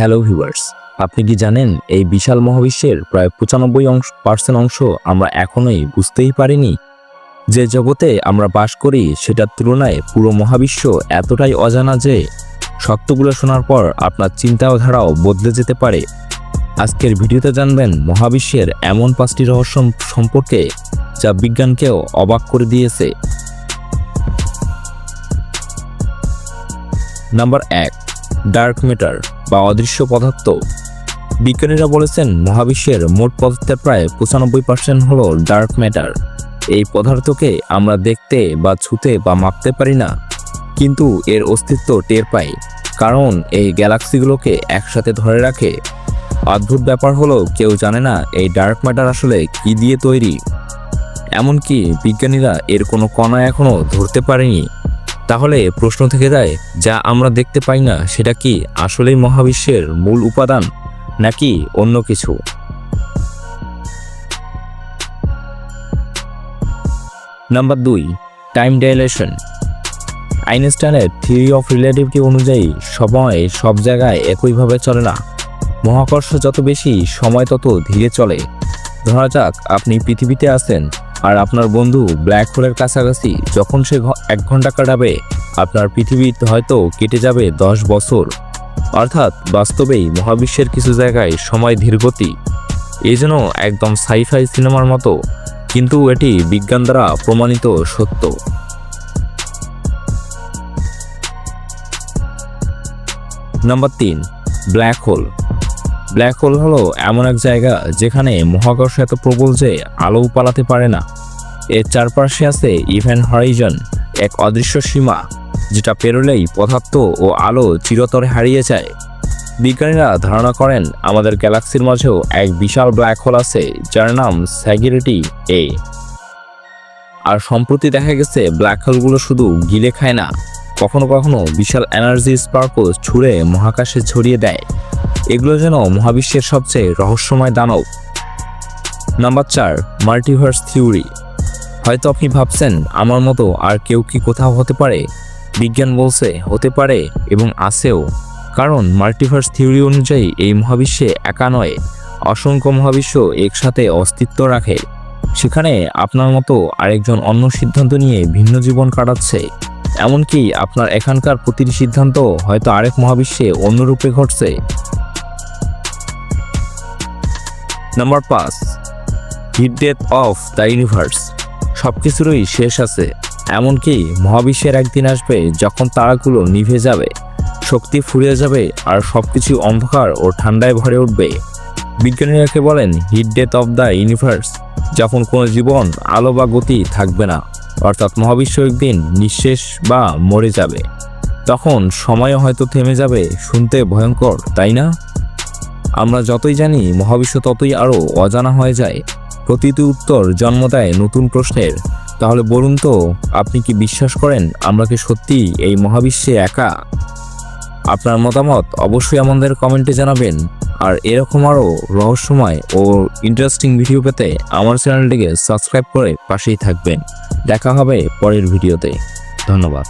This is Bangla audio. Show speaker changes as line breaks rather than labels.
হ্যালো ভিউয়ার্স, আপনি কি জানেন এই বিশাল মহাবিশ্বের প্রায় পঁচানব্বই অংশ পার্সেন্ট অংশ আমরা এখনোই বুঝতেই পারিনি? যে জগতে আমরা বাস করি সেটার তুলনায় পুরো মহাবিশ্ব এতটাই অজানা যে সত্যগুলো শোনার পর আপনার চিন্তাধারাও বদলে যেতে পারে। আজকের ভিডিওতে জানবেন মহাবিশ্বের এমন পাঁচটি রহস্য সম্পর্কে যা বিজ্ঞানকেও অবাক করে দিয়েছে। নাম্বার এক, ডার্ক ম্যাটার। বা অদৃশ্য পদার্থ। বিজ্ঞানীরা বলেছেন, মহাবিশ্বের মোট পদার্থের প্রায় পঁচানব্বই পার্সেন্ট হল ডার্ক ম্যাটার এই পদার্থকে আমরা দেখতে বা ছুতে বা মাপতে পারি না, কিন্তু এর অস্তিত্ব টের পাই, কারণ এই গ্যালাক্সিগুলোকে একসাথে ধরে রাখে। অদ্ভুত ব্যাপার হলো, কেউ জানে না এই ডার্ক ম্যাটার আসলে কি দিয়ে তৈরি। এমনকি বিজ্ঞানীরা এর কোনো কণা এখনও ধরতে পারেনি। তাহলে প্রশ্ন থেকে যায়, যা আমরা দেখতে পাই না, সেটা কি আসলেই মহাবিশ্বের মূল উপাদান, নাকি অন্য কিছু? নাম্বার দুই, টাইম ডাইলেশন। আইনস্টাইনের থিওরি অফ রিলেটিভিটি অনুযায়ী, সময় সব জায়গায় একইভাবে চলে না। মহাকর্ষ যত বেশি, সময় তত ধীরে চলে। ধরা যাক, আপনি পৃথিবীতে আছেন আর আপনার বন্ধু ব্ল্যাক হোলের কাছাকাছি যখন সে এক ঘণ্টা কাটাবে, আপনার পৃথিবী হয়তো কেটে যাবে দশ বছর। অর্থাৎ বাস্তবেই মহাবিশ্বের কিছু জায়গায় সময় ধীরগতি এই যেন একদম সাইফাই সিনেমার মতো, কিন্তু এটি বিজ্ঞান দ্বারা প্রমাণিত সত্য। নাম্বার তিন, ব্ল্যাক হোল। ব্ল্যাক হোল হলো এমন এক জায়গা যেখানে মহাকর্ষ এত প্রবল যে আলো পালাতে পারে না। এর চারপাশে আছে ইভেন্ট হরাইজন এক অদৃশ্য সীমা, যেটা পেরোলেই পদার্থ ও আলো চিরতরে হারিয়ে যায়। বিজ্ঞানীরা ধারণা করেন আমাদের গ্যালাক্সির মাঝেও এক বিশাল ব্ল্যাক হোল আছে, যার নাম স্যাগিরিটি এ আর সম্প্রতি দেখা গেছে ব্ল্যাক হোলগুলো শুধু গিলে খায় না, কখনো কখনো বিশাল এনার্জি স্পার্কও ছুঁড়ে মহাকাশে ছড়িয়ে দেয়। এগুলো যেন মহাবিশ্বের সবচেয়ে রহস্যময় দানব। নাম্বার চার, মাল্টিভার্স থিওরি। হয়তো আপনি ভাবছেন, আমার মতো আর কেউ কি কোথাও হতে পারে? বিজ্ঞান বলছে, হতে পারে এবং আছেও। কারণ মাল্টিভার্স থিওরি অনুযায়ী এই মহাবিশ্বে একা নয়, অসংখ্য মহাবিশ্ব একসাথে অস্তিত্ব রাখে। সেখানে আপনার মতো আরেকজন অন্য সিদ্ধান্ত নিয়ে ভিন্ন জীবন কাটাচ্ছে। এমনকি আপনার এখানকার প্রতিটি সিদ্ধান্ত হয়তো আরেক মহাবিশ্বে অন্য রূপে ঘটছে। নাম্বার পাঁচ heat death of the universe সব কিছুরই শেষ আছে, এমনকি মহাবিশ্বের একদিন আসবে যখন তারাগুলো নিভে যাবে, শক্তি ফুরিয়ে যাবে আর সবকিছু অন্ধকার ও ঠান্ডায় ভরে উঠবে। বিজ্ঞানীরাকে বলেন heat death of the universe যখন কোনো জীবন, আলো বা গতি থাকবে না, অর্থাৎ মহাবিশ্ব একদিন নিঃশেষ বা মরে যাবে। তখন সময় হয়তো থেমে যাবে, শুনতে ভয়ঙ্কর, তাই না? আমরা যতই জানি, মহাবিশ্ব ততই আরও অজানা হয়ে যায়। প্রতিটি উত্তর জন্ম দেয় নতুন প্রশ্নের। তাহলে বলুন তো, আপনি কি বিশ্বাস করেন আমরা কি সত্যি এই মহাবিশ্বে একা? আপনার মতামত অবশ্যই আমাদের কমেন্টে জানাবেন। আর এরকম আরও রহস্যময় ও ইন্টারেস্টিং ভিডিও পেতে আমার চ্যানেলটিকে সাবস্ক্রাইব করে পাশেই থাকবেন। দেখা হবে পরের ভিডিওতে। ধন্যবাদ।